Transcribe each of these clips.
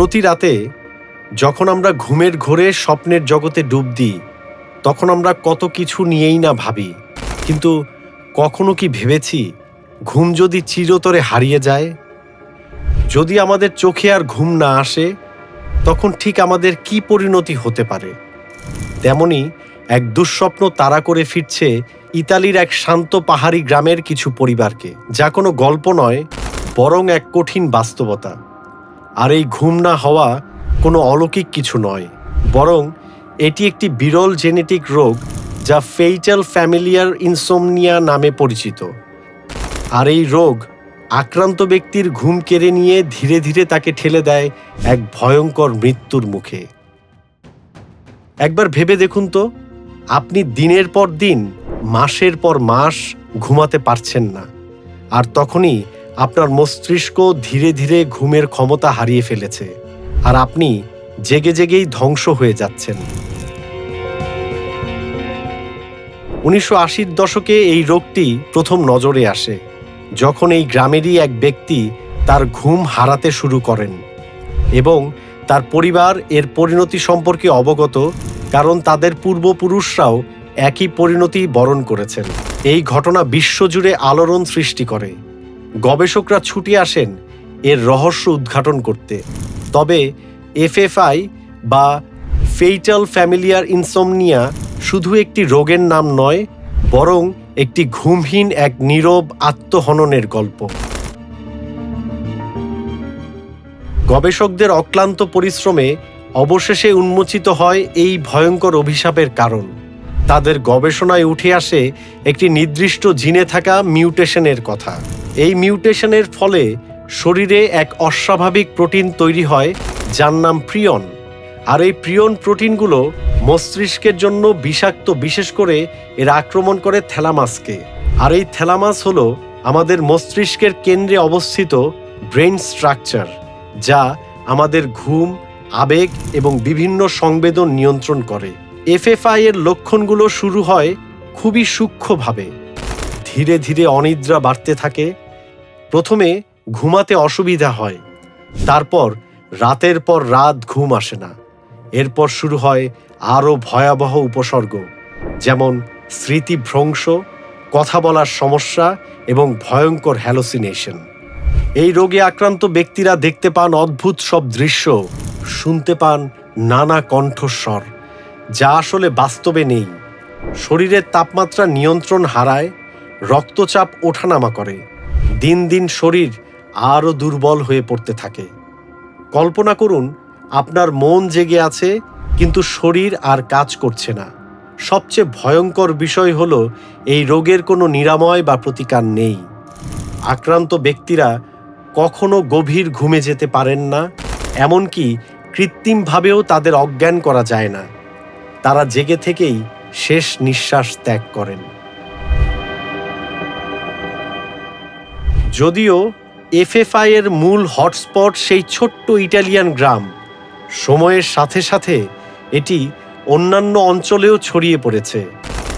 প্রতি রাতে যখন আমরা ঘুমের ঘোরে স্বপ্নের জগতে ডুব দিই, তখন আমরা কত কিছু নিয়েই না ভাবি। কিন্তু কখনো কি ভেবেছি ঘুম যদি চিরতরে হারিয়ে যায়? যদি আমাদের চোখে আর ঘুম না আসে, তখন ঠিক আমাদের কি পরিণতি হতে পারে? তেমনি এক দুঃস্বপ্ন তাড়া করে ফিরছে ইতালির এক শান্ত পাহাড়ি গ্রামের কিছু পরিবারকে, যা কোনো গল্প নয়, বরং এক কঠিন বাস্তবতা। আর এই ঘুম না হওয়া কোনো অলৌকিক কিছু নয়, বরং এটি একটি বিরল জেনেটিক রোগ যা ফেইটাল ফ্যামিলিয়ার ইনসোমনিয়া নামে পরিচিত। আর এই রোগ আক্রান্ত ব্যক্তির ঘুম কেড়ে নিয়ে ধীরে ধীরে তাকে ঠেলে দেয় এক ভয়ঙ্কর মৃত্যুর মুখে। একবার ভেবে দেখুন তো, আপনি দিনের পর দিন, মাসের পর মাস ঘুমাতে পারছেন না, আর তখনই আপনার মস্তিষ্ক ধীরে ধীরে ঘুমের ক্ষমতা হারিয়ে ফেলেছে, আর আপনি জেগে জেগেই ধ্বংস হয়ে যাচ্ছেন। উনিশশো আশির দশকে এই রোগটি প্রথম নজরে আসে, যখন এই গ্রামেরই এক ব্যক্তি তার ঘুম হারাতে শুরু করেন এবং তার পরিবার এর পরিণতি সম্পর্কে অবগত, কারণ তাদের পূর্বপুরুষরাও একই পরিণতি বরণ করেছেন। এই ঘটনা বিশ্বজুড়ে আলোড়ন সৃষ্টি করে। গবেষকরা ছুটে আসেন এর রহস্য উদ্ঘাটন করতে। তবে এফএফআই বা ফেইটাল ফ্যামিলিয়ার ইনসোমনিয়া শুধু একটি রোগের নাম নয়, বরং একটি ঘুমহীন এক নীরব আত্মহননের গল্প। গবেষকদের অক্লান্ত পরিশ্রমে অবশেষে উন্মোচিত হয় এই ভয়ঙ্কর অভিশাপের কারণ। তাদের গবেষণায় উঠে আসে একটি নির্দিষ্ট জিনে থাকা মিউটেশনের কথা। এই মিউটেশনের ফলে শরীরে এক অস্বাভাবিক প্রোটিন তৈরি হয়, যার নাম প্রিয়ন। আর এই প্রিয়ন প্রোটিনগুলো মস্তিষ্কের জন্য বিষাক্ত, বিশেষ করে এর আক্রমণ করে থ্যালামাসকে। আর এই থ্যালামাস হলো আমাদের মস্তিষ্কের কেন্দ্রে অবস্থিত ব্রেন স্ট্রাকচার, যা আমাদের ঘুম, আবেগ এবং বিভিন্ন সংবেদন নিয়ন্ত্রণ করে। এফএফআই এর লক্ষণগুলো শুরু হয় খুবই সূক্ষ্মভাবে। ধীরে ধীরে অনিদ্রা বাড়তে থাকে। প্রথমে ঘুমাতে অসুবিধা হয়। তারপর রাতের পর রাত ঘুম আসে না। এরপর শুরু হয় আরও ভয়াবহ উপসর্গ, যেমন স্মৃতিভ্রংশ, কথা বলার সমস্যা এবং ভয়ঙ্কর হ্যালোসিনেশন। এই রোগে আক্রান্ত ব্যক্তিরা দেখতে পান অদ্ভুত সব দৃশ্য, শুনতে পান নানা কণ্ঠস্বর। যা আসলে বাস্তবে নেই। শরীরের তাপমাত্রা নিয়ন্ত্রণ হারায়, রক্তচাপ ওঠানামা করে। দিন দিন শরীর আরও দুর্বল হয়ে পড়তে থাকে। কল্পনা করুন, আপনার মন জেগে আছে, কিন্তু শরীর আর কাজ করছে না। সবচেয়ে ভয়ঙ্কর বিষয় হলো, এই রোগের কোনো নিরাময় বা প্রতিকার নেই। আক্রান্ত ব্যক্তিরা কখনো গভীর ঘুমে যেতে পারেন না, এমনকি কৃত্রিমভাবেও তাদের অজ্ঞান করা যায় না। তারা জেগে থেকেই শেষ নিঃশ্বাস ত্যাগ করেন। যদিও এফএফআই এর মূল হটস্পট সেই ছোট্ট ইটালিয়ান গ্রাম, সময়ের সাথে সাথে এটি অন্যান্য অঞ্চলেও ছড়িয়ে পড়েছে।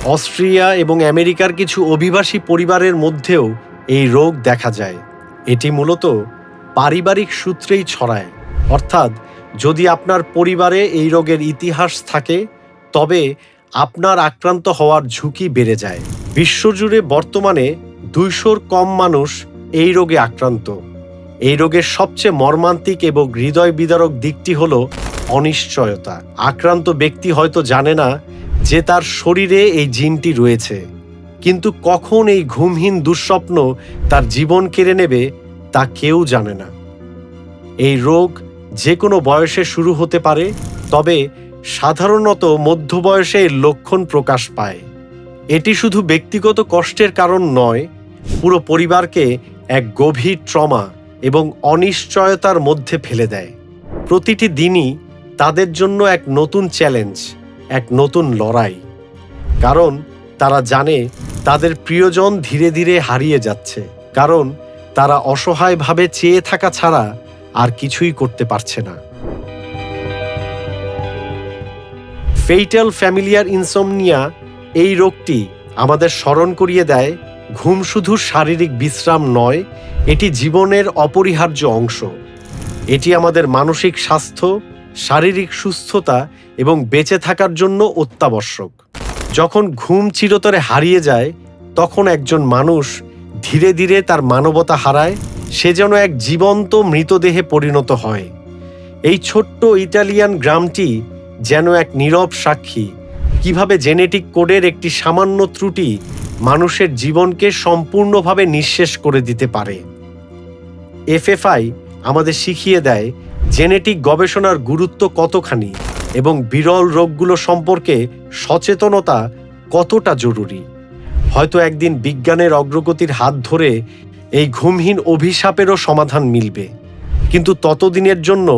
অস্ট্রিয়া এবং আমেরিকার কিছু অভিবাসী পরিবারের মধ্যেও এই রোগ দেখা যায়। এটি মূলত পারিবারিক সূত্রেই ছড়ায়। অর্থাৎ যদি আপনার পরিবারে এই রোগের ইতিহাস থাকে তবে আপনার আক্রান্ত হওয়ার ঝুঁকি বেড়ে যায়। বিশ্বজুড়ে বর্তমানে দুইশোর কম মানুষ এই রোগে আক্রান্ত। এই রোগের সবচেয়ে মর্মান্তিক এবং হৃদয় বিদারক দিকটি হল অনিশ্চয়তা। আক্রান্ত ব্যক্তি হয়তো জানে না যে তার শরীরে এই জিনটি রয়েছে। কিন্তু কখন এই ঘুমহীন দুঃস্বপ্ন তার জীবন কেড়ে নেবে তা কেউ জানে না। এই রোগ যে কোনো বয়সে শুরু হতে পারে, তবে সাধারণত মধ্য বয়সে এর লক্ষণ প্রকাশ পায়। এটি শুধু ব্যক্তিগত কষ্টের কারণ নয়, পুরো পরিবারকে এক গভীর ট্রমা এবং অনিশ্চয়তার মধ্যে ফেলে দেয়। প্রতিটি দিনই তাদের জন্য এক নতুন চ্যালেঞ্জ, এক নতুন লড়াই। কারণ তারা জানে তাদের প্রিয়জন ধীরে ধীরে হারিয়ে যাচ্ছে। কারণ তারা অসহায়ভাবে চেয়ে থাকা ছাড়া আর কিছুই করতে পারছে না। ফেইটাল ফ্যামিলিয়ার ইনসোমনিয়া এই রোগটি আমাদের স্মরণ করিয়ে দেয়, ঘুম শুধু শারীরিক বিশ্রাম নয়, এটি জীবনের অপরিহার্য অংশ। এটি আমাদের মানসিক স্বাস্থ্য, শারীরিক সুস্থতা এবং বেঁচে থাকার জন্য অত্যাবশ্যক। যখন ঘুম চিরতরে হারিয়ে যায়, তখন একজন মানুষ ধীরে ধীরে তার মানবতা হারায়, সে যেন এক জীবন্ত মৃতদেহে পরিণত হয়। এই ছোট্ট ইটালিয়ান গ্রামটি যেন এক নীরব সাক্ষী। কীভাবে জেনেটিক কোডের একটি সামান্য ত্রুটি মানুষের জীবনকে সম্পূর্ণভাবে নিঃশেষ করে দিতে পারে। এফএফআই আমাদের শিখিয়ে দেয় জেনেটিক গবেষণার গুরুত্ব কতখানি এবং বিরল রোগগুলো সম্পর্কে সচেতনতা কতটা জরুরি। হয়তো একদিন বিজ্ঞানের অগ্রগতির হাত ধরে এই ঘুমহীন অভিশাপেরও সমাধান মিলবে। কিন্তু ততদিনের জন্য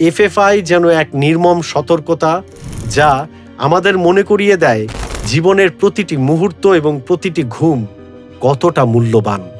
এফএফআই যেন এক নির্মম সতর্কতা যা আমাদের মনে করিয়ে দেয় জীবনের প্রতিটি মুহূর্ত এবং প্রতিটি ঘুম কতটা মূল্যবান।